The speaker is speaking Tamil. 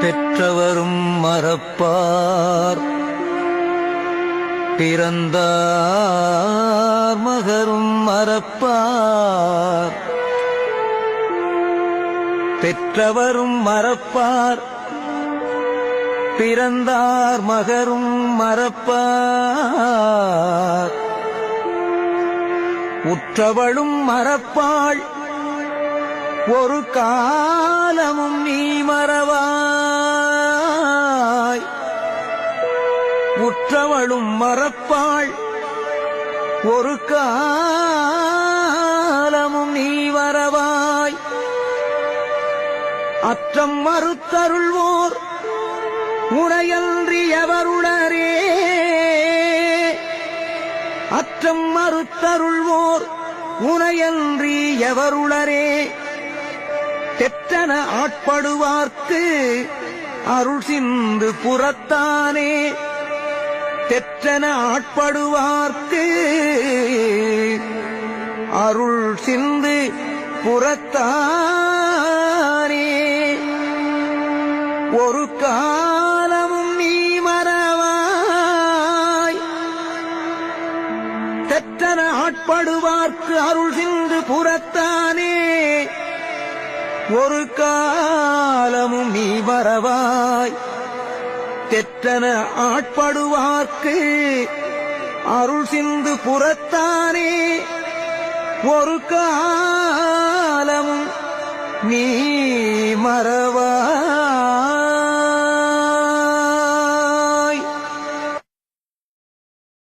பெற்றவரும் மறப்பார். பிறந்தார் மகரும் மறப்பார். பெற்றவரும் மறப்பார். பிறந்தார் மகரும் மறப்பார். உற்றவளும் மறப்பாள். ஒரு காலமும் நீ மறவார். உற்றவளும் மறப்பாள். ஒரு காலமும் நீ வரவாய். அற்றம் மறுத்தருள்வோர். உடையன்றியவருடரே அற்றம் மறுத்தருள்வோர். உனையன்றி எவருளரே தெற்றன ஆட்படுவார்க்கு. அருள் சிந்து புறத்தானே. தெற்றன ஆட்படுவார்க்கு. அருள் சிந்து புறத்தானே. ஒரு காலமும் நீ மறவாய். தெற்றன ஆட்படுவார்க்கு அருள் சிந்து புறத்தானே. ஒரு காலமும் நீ மறவாய். தெற்றன ஆட்படுவார்க்கு. அருள் சிந்து புறத்தானே. ஒரு காலமும் நீ